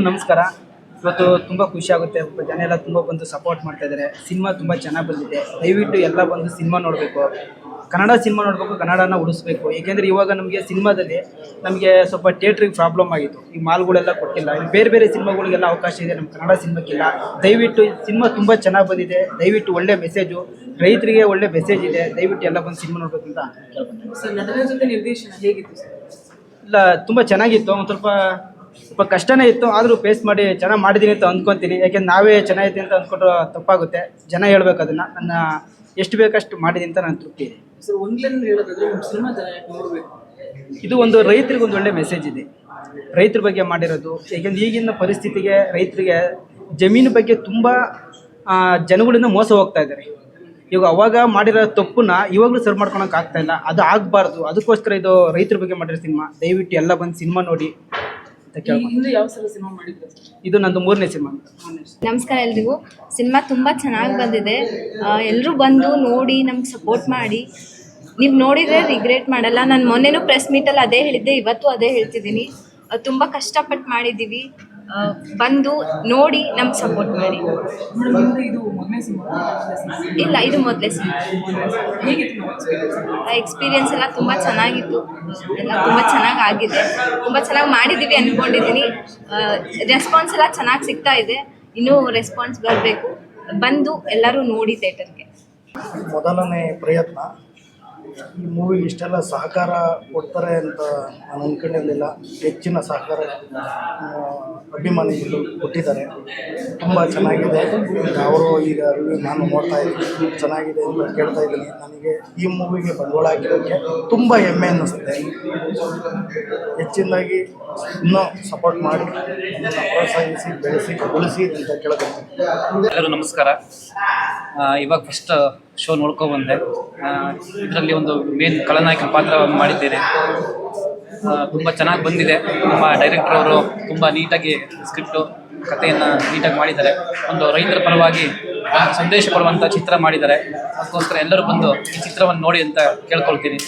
ನಮಸ್ಕಾರ. ಇವತ್ತು ತುಂಬಾ ಖುಷಿ ಆಗುತ್ತೆ. ಜನ ಎಲ್ಲ ತುಂಬಾ ಬಂದು ಸಪೋರ್ಟ್ ಮಾಡ್ತಾ ಇದ್ದಾರೆ. ಸಿನಿಮಾ ತುಂಬಾ ಚೆನ್ನಾಗಿ ಬಂದಿದೆ. ದಯವಿಟ್ಟು ಎಲ್ಲ ಬಂದು ಸಿನಿಮಾ ನೋಡಬೇಕು. ಕನ್ನಡ ಸಿನಿಮಾ ನೋಡಬೇಕು ಕನ್ನಡನ ಉಳಿಸ್ಬೇಕು. ಏಕೆಂದರೆ ಇವಾಗ ನಮಗೆ ಸಿನಿಮಾದಲ್ಲಿ ನಮಗೆ ಸ್ವಲ್ಪ ಥಿಯೇಟ್ರಿಗೆ ಪ್ರಾಬ್ಲಮ್ ಆಗಿತ್ತು. ಈ ಮಾಲ್ಗಳೆಲ್ಲ ಕೊಟ್ಟಿಲ್ಲ. ಬೇರೆ ಬೇರೆ ಸಿನಿಮಾಗಳಿಗೆಲ್ಲ ಅವಕಾಶ ಇದೆ. ನಮ್ಮ ಕನ್ನಡ ಸಿನಿಮಾಕ್ಕಿಲ್ಲ. ದಯವಿಟ್ಟು ಸಿನಿಮಾ ತುಂಬ ಚೆನ್ನಾಗಿ ಬಂದಿದೆ. ದಯವಿಟ್ಟು ಒಳ್ಳೆ ಮೆಸೇಜು ರೈತರಿಗೆ ಒಳ್ಳೆ ಮೆಸೇಜ್ ಇದೆ. ದಯವಿಟ್ಟು ಎಲ್ಲ ಬಂದು ಸಿನಿಮಾ ನೋಡಬೇಕು ಅಂತ. ಕೇಳ್ಕೊತೀನಿ ಹೇಗಿತ್ತು ಸರ್? ಇಲ್ಲ ತುಂಬ ಚೆನ್ನಾಗಿತ್ತು. ಒಂದು ಸ್ವಲ್ಪ ಸ್ವಲ್ಪ ಕಷ್ಟನೇ ಇತ್ತು ಆದರೂ ಫೇಸ್ ಮಾಡಿ ಚೆನ್ನಾಗಿ ಮಾಡಿದ್ದೀನಿ ಅಂತ ಅಂದ್ಕೊತೀನಿ. ಯಾಕೆಂದ್ರೆ ನಾವೇ ಚೆನ್ನಾಗೈತೆ ಅಂತ ಅಂದ್ಕೊಂಡ್ರೆ ತಪ್ಪಾಗುತ್ತೆ. ಜನ ಹೇಳ್ಬೇಕು ಅದನ್ನು. ನನ್ನ ಎಷ್ಟು ಬೇಕಷ್ಟು ಮಾಡಿದ್ದೀನಿ ಅಂತ ನಾನು ತೃಪ್ತಿ ಇದೆ ಸರ್ ಒಂದ್ಲೇನ್ ಹೇಳೋದಾದ್ರೆ ನಿಮ್ಮ ಸಿನಿಮಾ ಜನ ಯಾಕೆ ಇದು ಒಂದು ರೈತರಿಗೆ ಒಂದು ಒಳ್ಳೆ ಮೆಸೇಜ್ ಇದೆ. ರೈತರ ಬಗ್ಗೆ ಮಾಡಿರೋದು ಯಾಕೆಂದ್ರೆ ಈಗಿನ ಪರಿಸ್ಥಿತಿಗೆ ರೈತರಿಗೆ ಜಮೀನು ಬಗ್ಗೆ ತುಂಬ ಜನಗಳಿಂದ ಮೋಸ ಹೋಗ್ತಾ ಇದ್ದಾರೆ. ಇವಾಗ ಅವಾಗ ಮಾಡಿರೋ ತಪ್ಪನ್ನ ಇವಾಗಲೂ ಸರಿ ಮಾಡ್ಕೊಳಕ್ಕೆ ಆಗ್ತಾ ಇಲ್ಲ. ಅದು ಆಗಬಾರ್ದು. ಅದಕ್ಕೋಸ್ಕರ ಇದು ರೈತರ ಬಗ್ಗೆ ಮಾಡಿರೋ ಸಿನಿಮಾ ದಯವಿಟ್ಟು ಎಲ್ಲ ಬಂದು ಸಿನಿಮಾ ನೋಡಿ. ಅಂತ ಈ ಯಾವ ಸಲ ಸಿನಿಮಾ ಮಾಡಿದ್ರು? ಇದು ನಂದು ಮೂರನೇ ಸಿನಿಮಾ. ನಮಸ್ಕಾರ ಎಲ್ರಿಗೂ. ಸಿನಿಮಾ ತುಂಬಾ ಚೆನ್ನಾಗಿ ಬಂದಿದೆ. ಎಲ್ಲರೂ ಬಂದು ನೋಡಿ ನಮ್ಗೆ ಸಪೋರ್ಟ್ ಮಾಡಿ. ನೀವು ನೋಡಿದರೆ ರಿಗ್ರೆಟ್ ಮಾಡಲ್ಲ. ನಾನು ಮೊನ್ನೆನೂ ಪ್ರೆಸ್ ಮೀಟಲ್ಲಿ ಅದೇ ಹೇಳಿದ್ದೆ ಇವತ್ತು ಅದೇ ಹೇಳ್ತಿದ್ದೀನಿ. ತುಂಬ ಕಷ್ಟಪಟ್ಟು ಮಾಡಿದ್ದೀವಿ. ಬಂದು ನೋಡಿ ನಮ್ಗೆ ಸಪೋರ್ಟ್ ಮಾಡಿ. ಇದು ಮೊದಲನೇ ಸಿನಿಮಾ ಇಲ್ಲ ಇದು ಮೊದಲೇ ಎಕ್ಸ್ಪೀರಿಯನ್ಸ್ ಎಲ್ಲ ತುಂಬ ಚೆನ್ನಾಗಿತ್ತು. ಎಲ್ಲ ತುಂಬ ಚೆನ್ನಾಗಿ ಆಗಿದೆ. ತುಂಬ ಚೆನ್ನಾಗಿ ಮಾಡಿದ್ದೀವಿ ಅಂದ್ಕೊಂಡಿದ್ದೀನಿ ರೆಸ್ಪಾನ್ಸ್ ಎಲ್ಲ ಚೆನ್ನಾಗಿ ಸಿಗ್ತಾ ಇದೆ. ಇನ್ನೂ ರೆಸ್ಪಾನ್ಸ್ ಬರಬೇಕು. ಬಂದು ಎಲ್ಲರೂ ನೋಡಿ ಥಿಯೇಟರ್ಗೆ ಮೊದಲನೇ ಪ್ರಯತ್ನ ಈ ಮೂವಿ ಇಷ್ಟೆಲ್ಲ ಸಹಕಾರ ಕೊಡ್ತಾರೆ ಅಂತ ನಾನು ಅಂದ್ಕೊಂಡಿರಲಿಲ್ಲ ಹೆಚ್ಚಿನ ಸಹಕಾರ ಅಭಿಮಾನಿಗಳು ಕೊಟ್ಟಿದ್ದಾರೆ. ತುಂಬ ಚೆನ್ನಾಗಿದೆ. ಈಗ ರಿವ್ಯೂ ನಾನು ನೋಡ್ತಾ ಇದ್ದೀನಿ ಚೆನ್ನಾಗಿದೆ ಅಂತ ಕೇಳ್ತಾ ಇದ್ದೀನಿ. ನನಗೆ ಈ ಮೂವಿಗೆ ಬಂಡವಾಳ ಹಾಕಿರೋಕ್ಕೆ ತುಂಬ ಹೆಮ್ಮೆ ಅನ್ನಿಸುತ್ತೆ. ಹೆಚ್ಚಿನದಾಗಿ ಇನ್ನೂ ಸಪೋರ್ಟ್ ಮಾಡಿ ಪ್ರೋತ್ಸಾಹಿಸಿ, ಬೆಳೆಸಿ, ಉಳಿಸಿ ಅಂತ ಕೇಳ್ಕೊತೀನಿ. ಎಲ್ಲರೂ ನಮಸ್ಕಾರ. ಇವಾಗ ಫಸ್ಟ್ ಶೋ ನೋಡ್ಕೊಬಂದೆ ಇದರಲ್ಲಿ ಒಂದು ಮೇನ್ ಖಳನಾಯಕ ಪಾತ್ರ ಮಾಡಿದ್ದೇನೆ. ತುಂಬ ಚೆನ್ನಾಗಿ ಬಂದಿದೆ. ನಮ್ಮ ಡೈರೆಕ್ಟರ್ ಅವರು ತುಂಬ ನೀಟಾಗಿ ಸ್ಕ್ರಿಪ್ಟು ಕಥೆಯನ್ನು ನೀಟಾಗಿ ಮಾಡಿದ್ದಾರೆ. ಒಂದು ರೈತರ ಪರವಾಗಿ ಸಂದೇಶ ಕೊಡುವಂಥ ಚಿತ್ರ ಮಾಡಿದ್ದಾರೆ. ಅದಕ್ಕೋಸ್ಕರ ಎಲ್ಲರೂ ಬಂದು ಈ ಚಿತ್ರವನ್ನು ನೋಡಿ ಅಂತ ಕೇಳ್ಕೊಳ್ತೀನಿ.